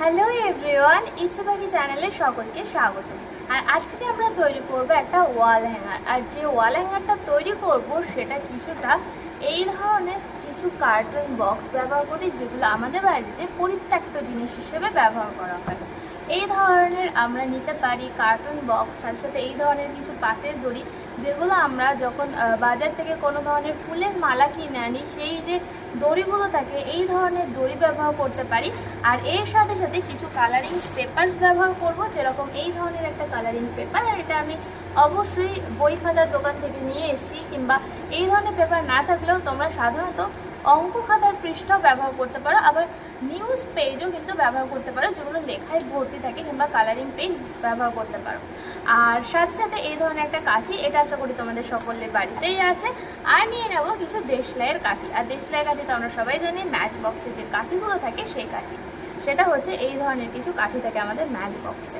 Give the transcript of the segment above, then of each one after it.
Hello everyone ইচ্ছেবাগি চ্যানেলে সকলকে স্বাগত। আর আজকে আমরা তৈরি করব একটা ওয়াল হ্যাঙ্গার আর যে ওয়াল হ্যাঙ্গারটা তৈরি করব সেটা কিছুটা এই ধরনের কিছু কার্টুন বক্স ব্যবহার করি যেগুলো আমাদের বাড়িতে পরিত্যক্ত জিনিস হিসেবে ব্যবহার করা হয়। এই ধরনের আমরা নিতে পারি কার্টুন বক্স সাথে সাথে এই ধরনের কিছু পাটের দড়ি, যেগুলো আমরা যখন বাজার থেকে কোনো ধরনের ফুলের মালা কিনে আনি, সেই যে দড়িগুলো থাকে এই ধরনের দড়ি ব্যবহার করতে পারি। আর এর সাথে সাথে কিছু কালারিং পেপারস ব্যবহার করব, যেরকম এই ধরনের একটা কালারিং পেপার আর এটা আমি অবশ্যই বই খাতার দোকান থেকে নিয়ে এসেছি, কিংবা এই ধরনের পেপার না থাকলেও তোমরা সাধারণত অঙ্ক খাতার পৃষ্ঠাও ব্যবহার করতে পারো। আবার নিউজ পেজও কিন্তু ব্যবহার করতে পারো, যেগুলো লেখায় ভর্তি থাকে কিংবা কালারিং পেজ ব্যবহার করতে পারো। আর সাথে সাথে এই ধরনের একটা কাঠি, এটা আশা করি তোমাদের সকলের বাড়িতেই আছে। আর নিয়ে নেব কিছু দেশলাইয়ের কাঠি। আর দেশলাইয়ের কাঠি তো আমরা সবাই জানি ম্যাচ বক্সে যে কাঠিগুলো থাকে সেই কাঠি। সেটা হচ্ছে এই ধরনের কিছু কাঠি থাকে আমাদের ম্যাচ বক্সে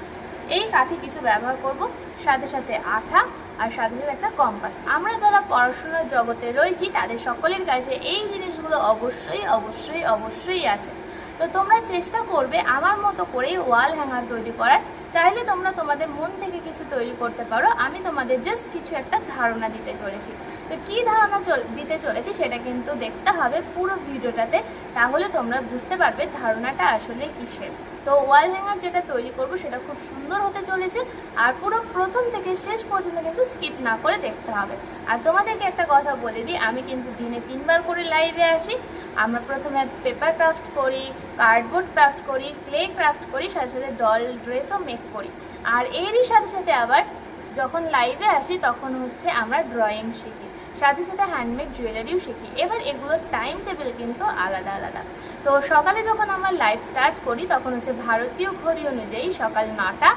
এই কাঠি কিছু ব্যবহার করব। সাথে সাথে আঠা আর সাথে সাথে একটা কম্পাস আমরা যারা পড়াশোনার জগতে রয়েছি, তাদের সকলের কাছে এই জিনিসগুলো অবশ্যই অবশ্যই অবশ্যই আছে। তো তোমরা চেষ্টা করবে আমার মতো করে ওয়াল হ্যাঙ্গার তৈরি করার চাইলে তোমরা তোমাদের মন থেকে কিছু তৈরি করতে পারো। আমি তোমাদের জাস্ট কিছু একটা ধারণা দিতে চলেছি। তো কী ধারণা দিতে চলেছি সেটা কিন্তু দেখতে হবে পুরো ভিডিওটাতে। তাহলে তোমরা বুঝতে পারবে ধারণাটা আসলে কিসের। তো ওয়াল হ্যাঙ্গার যেটা তৈরি করব সেটা খুব সুন্দর হতে চলেছে। আর পুরো প্রথম থেকে শেষ পর্যন্ত কিন্তু স্কিপ না করে দেখতে হবে। আর তোমাদেরকে একটা কথা বলে দিই, আমি কিন্তু দিনে তিনবার করে লাইভে আসি। আমরা প্রথমে পেপার ক্রাফট করি, কার্ডবোর্ড ক্রাফট করি, ক্লে ক্রাফট করি, সাথে সাথে ডল ড্রেসও মেক করি আর এরই সাথে সাথে আবার যখন লাইভে আসি, তখন হচ্ছে আমরা ড্রয়িং শিখি। সাথে সাথে হ্যান্ডমেড জুয়েলারিও শিখি। এবার এগুলোর টাইম টেবিল কিন্তু আলাদা আলাদা। তো সকালে যখন আমরা লাইভ স্টার্ট করি, তখন হচ্ছে ভারতীয় ঘড়ি অনুযায়ী সকাল নটা,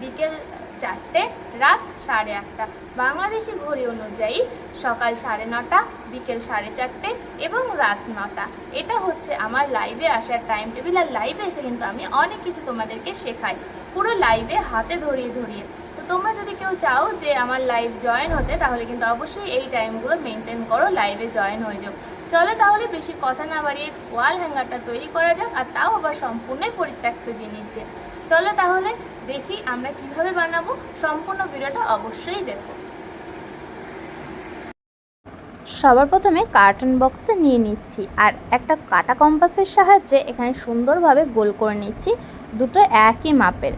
বিকেল চারটে, রাত সাড়ে আটটা। বাংলাদেশি ঘড়ি অনুযায়ী সকাল সাড়ে নটা, বিকেল সাড়ে চারটে এবং রাত নটা। এটা হচ্ছে আমার লাইভে আসার টাইম টেবিল আর লাইভে এসে কিন্তু আমি অনেক কিছু তোমাদেরকে শেখাই। পুরো লাইভে হাতে ধরিয়ে ধরিয়ে। তো তোমরা যদি কেউ চাও যে আমার লাইভ জয়েন হতে, তাহলে কিন্তু অবশ্যই এই টাইমগুলো মেনটেন করো লাইভে জয়েন হয়ে যাও। চলো তাহলে বেশি কথা না বাড়িয়ে ওয়াল হ্যাঙ্গারটা তৈরি করা যাক, আর তাও আবার সম্পূর্ণই পরিত্যক্ত জিনিস দিয়ে। চলো তাহলে দেখি আমরা কীভাবে বানাবো, সম্পূর্ণ ভিডিওটা অবশ্যই দেখো। সবার প্রথমে কার্টন বক্সটা নিয়ে নিচ্ছি, আর একটা কাটা কম্পাসের সাহায্যে এখানে সুন্দরভাবে গোল করে নিচ্ছি। দুটো একই মাপের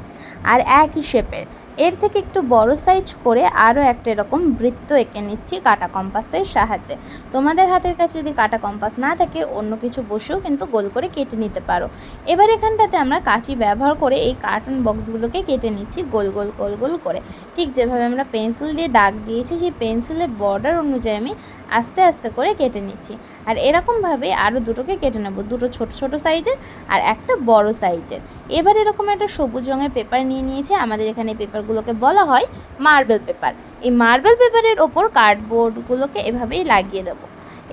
আর একই শেপের এর থেকে একটু বড় সাইজ করে আরও একটা এরকম বৃত্ত এঁকে নিচ্ছি কাটা কম্পাসের সাহায্যে। তোমাদের হাতের কাছে যদি কাটা কম্পাস না থাকে, অন্য কিছু বসেও কিন্তু গোল করে কেটে নিতে পারো। এবার এখানটাতে আমরা কাঁচি ব্যবহার করে এই কার্টন বক্সগুলোকে কেটে নিচ্ছি গোল গোল গোল গোল করে। ঠিক যেভাবে আমরা পেন্সিল দিয়ে দাগ দিয়েছি, সেই পেন্সিলের বর্ডার অনুযায়ী আমি আস্তে আস্তে করে কেটে নিচ্ছি। আর এরকমভাবে আরও দুটোকে কেটে নেব। দুটো ছোট ছোট সাইজের আর একটা বড় সাইজের। এবার এরকম একটা সবুজ রঙের পেপার নিয়ে নিয়েছে। আমাদের এখানে পেপারগুলোকে বলা হয় মার্বেল পেপার। এই মার্বেল পেপারের ওপর কার্ডবোর্ডগুলোকে এভাবেই লাগিয়ে দেবো।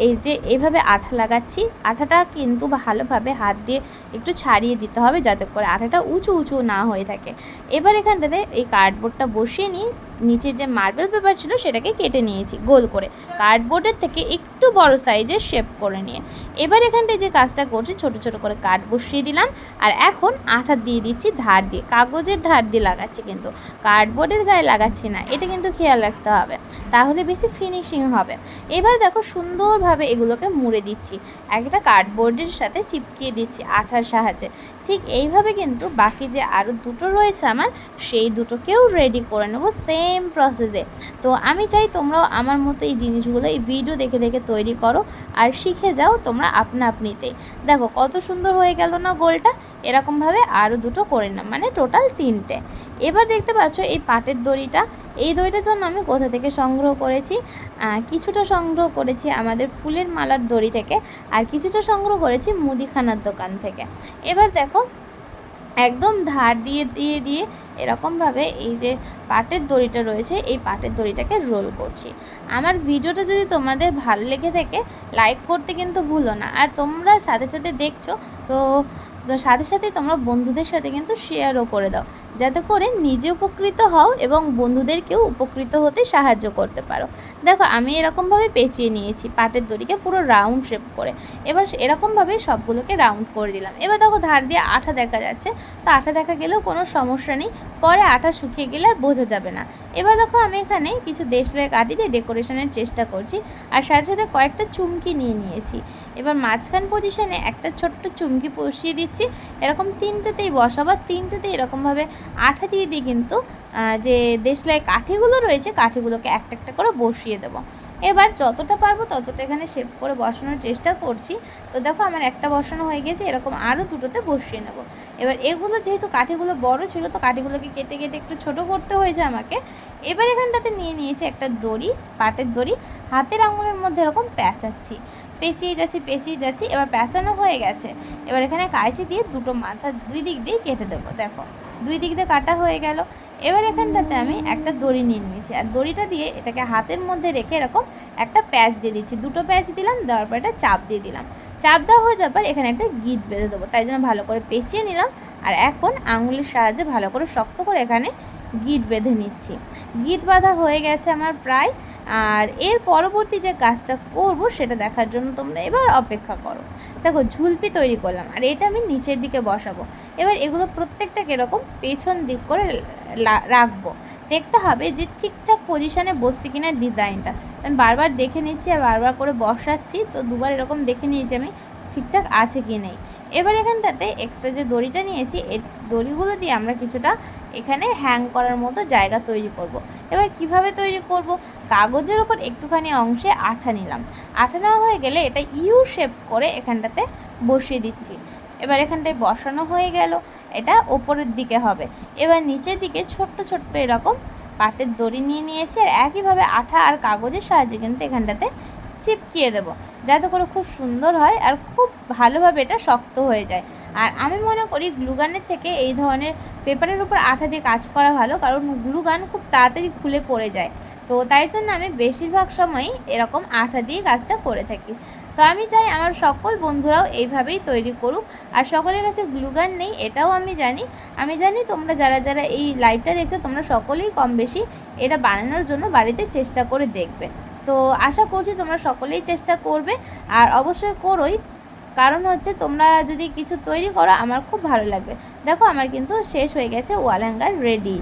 এই যে এইভাবে আঠা লাগাচ্ছি, আঠাটা কিন্তু ভালোভাবে হাত দিয়ে একটু ছাড়িয়ে দিতে হবে যাতে করে আঠাটা উঁচু উঁচু না হয়ে থাকে। এবার এখানটাতে এই কার্ডবোর্ডটা বসিয়ে নিই, নিচের যে মার্বেল পেপার ছিল সেটাকে কেটে নিয়েছি গোল করে। কার্ডবোর্ডের থেকে একটু বড় সাইজের শেপ করে নিয়ে। এবার এখানটায় যে কাজটা করছি, ছোট ছোট করে কাঠ বসিয়ে দিলাম। আর এখন আঠা দিয়ে দিচ্ছি ধার দিয়ে, কাগজের ধার দিয়ে লাগাচ্ছি কিন্তু। কার্ডবোর্ডের গায়ে লাগাচ্ছি না, এটা কিন্তু খেয়াল রাখতে হবে। তাহলে বেশি ফিনিশিং হবে। এবার দেখো সুন্দরভাবে এগুলোকে মুড়ে দিচ্ছি। একটা কার্ডবোর্ডের সাথে চিপকিয়ে দিচ্ছি আঠার সাহায্যে। ঠিক এইভাবে কিন্তু বাকি যে আরও দুটো রয়েছে আমার, সেই দুটোকেও রেডি করে নেব সেম প্রসেসে তো আমি চাই তোমরাও আমার মতো এই জিনিসগুলো এই ভিডিও দেখে দেখে তৈরি করো আর শিখে যাও তোমরা আপনা আপনিতেই। দেখো কত সুন্দর হয়ে গেল না গোলটা? এরকমভাবে আরও দুটো করে নাও মানে টোটাল তিনটে। এবার দেখতে পাচ্ছ এই পাটের দড়িটা এই দড়িটার জন্য আমি কোথা থেকে সংগ্রহ করেছি? কিছুটা সংগ্রহ করেছি আমাদের ফুলের মালার দড়ি থেকে আর কিছুটা সংগ্রহ করেছি মুদিখানার দোকান থেকে। এবার দেখো, একদম ধার দিয়ে দিয়ে দিয়ে এরকমভাবে এই যে পাটের দড়িটা রয়েছে, এই পাটের দড়িটাকে রোল করছি। আমার ভিডিওটা যদি তোমাদের ভালো লেগে থাকে লাইক করতে কিন্তু ভুলো না। আর তোমরা সাথে সাথে দেখছ, তো তো সাথে সাথে তোমরা বন্ধুদের সাথে কিন্তু শেয়ারও করে দাও। যাতে করে নিজে উপকৃত হও এবং বন্ধুদেরকেও উপকৃত হতে সাহায্য করতে পারো। দেখো, আমি এরকমভাবে পেঁচিয়ে নিয়েছি পাটের দড়িকে পুরো রাউন্ড শেপ করে। এবার এরকমভাবে সবগুলোকে রাউন্ড করে দিলাম। এবার দেখো, ধার দিয়ে আঠা দেখা যাচ্ছে। তো আঠা দেখা গেলেও কোনো সমস্যা নেই। পরে আঠা শুকিয়ে গেলে আর বোঝা যাবে না। এবার দেখো, আমি এখানে কিছু দেশলাই কাটি দিয়ে ডেকোরেশনের চেষ্টা করছি। আর সাথে সাথে কয়েকটা চুমকি নিয়ে নিয়েছি। এবার মাঝখান পজিশনে একটা ছোট্ট চুমকি বসিয়ে দিচ্ছি। এরকম তিনটেতেই বসাবো, আর তিনটেতেই এরকমভাবে আঠা দিয়ে দিয়ে কিন্তু যে দেশলাই কাঠিগুলো রয়েছে, কাঠিগুলোকে একটা একটা করে বসিয়ে দেবো। এবার যতটা পারব ততটা এখানে শেপ করে বসানোর চেষ্টা করছি। তো দেখো আমার একটা বসানো হয়ে গেছে, এরকম আরও দুটোতে বসিয়ে নেব। এবার এগুলো যেহেতু কাঠিগুলো বড় ছিল, তো কাঠিগুলোকে কেটে কেটে একটু ছোট করতে হয়েছে আমাকে। এবার এখানটাতে নিয়ে নিয়েছি একটা দড়ি, পাটের দড়ি। হাতের আঙুলের মধ্যে এরকম প্যাঁচাচ্ছি। পেঁচিয়ে যাচ্ছি পেঁচিয়ে যাচ্ছি, এবার প্যাঁচানো হয়ে গেছে। এবার এখানে কাঁচি দিয়ে দুটো মাথা দুই দিক দিয়ে কেটে দেবো, দেখো। দুই দিক দিয়ে কাটা হয়ে গেল। এবার এখানটাতে আমি একটা দড়ি নিয়ে নিয়েছি। আর দড়িটা দিয়ে এটাকে হাতের মধ্যে রেখে এরকম একটা প্যাচ দিয়ে দিচ্ছি। দুটো প্যাচ দিলাম, দেওয়ার পর একটা চাপ দিয়ে দিলাম। চাপ দেওয়া হয়ে যাবার এখানে একটা গিট বেঁধে দেবো। তাই জন্য ভালো করে পেঁচিয়ে নিলাম আর এখন আঙুলের সাহায্যে ভালো করে শক্ত করে এখানে গিট বেঁধে নিচ্ছি। গিট বাঁধা হয়ে গেছে আমার প্রায়। আর এর পরবর্তী যে কাজটা করব সেটা দেখার জন্য তোমরা এবার অপেক্ষা করো। দেখো, ঝুলপি তৈরি করলাম, আর এটা আমি নিচের দিকে বসাবো। এবার এগুলো প্রত্যেকটাকে এরকম পেছন দিক করে রাখব। দেখতে হবে যে ঠিকঠাক পজিশানে বসছে কিনা ডিজাইনটা আমি বারবার দেখে নিচ্ছি আর বারবার করে বসাচ্ছি, তো দুবার এরকম দেখে নিয়েছি আমি ঠিকঠাক আছে কি নেই। এবার এখানটাতে এক্সট্রা যে দড়িটা নিয়েছি এই দড়িগুলো দিয়ে আমরা কিছুটা এখানে হ্যাং করার মতো জায়গা তৈরি করব। এবার কীভাবে তৈরি করব? কাগজের ওপর একটুখানি অংশে আঠা নিলাম। আঠা নেওয়া হয়ে গেলে এটা ইউ শেপ করে এখানটাতে বসিয়ে দিচ্ছি। এবার এখানটায় বসানো হয়ে গেল। এটা ওপরের দিকে হবে। এবার নিচের দিকে ছোট্ট ছোট্ট এরকম পাটের দড়ি নিয়ে নিয়েছি। আর একইভাবে আঠা আর কাগজের সাহায্যে কিন্তু এখানটাতে চিপকিয়ে দেবো, যাতে করে খুব সুন্দর হয় আর খুব ভালোভাবে এটা শক্ত হয়ে যায়। আর আমি মনে করি গ্লুগানের থেকে এই ধরনের পেপারের উপর আঠা দিয়ে কাজ করা ভালো, কারণ গ্লুগান খুব তাড়াতাড়ি খুলে পড়ে যায়। তো তাই জন্য আমি বেশিরভাগ সময়ই এরকম আঠা দিয়ে কাজটা করে থাকি। তো আমি চাই আমার সকল বন্ধুরাও এইভাবেই তৈরি করুক, আর সকলের কাছে গ্লুগান নেই, এটাও আমি জানি। আমি জানি তোমরা যারা যারা এই লাইভটা দেখছ, তোমরা সকলেই কম বেশি এটা বানানোর জন্য বাড়িতে চেষ্টা করে দেখবে। তো আশা করছি তোমরা সকলেই চেষ্টা করবে। আর অবশ্যই করোই। কারণ হচ্ছে তোমরা যদি কিছু তৈরি করো, আমার খুব ভালো লাগবে। দেখো, আমার কিন্তু শেষ হয়ে গেছে ওয়াল হ্যাঙ্গার রেডি।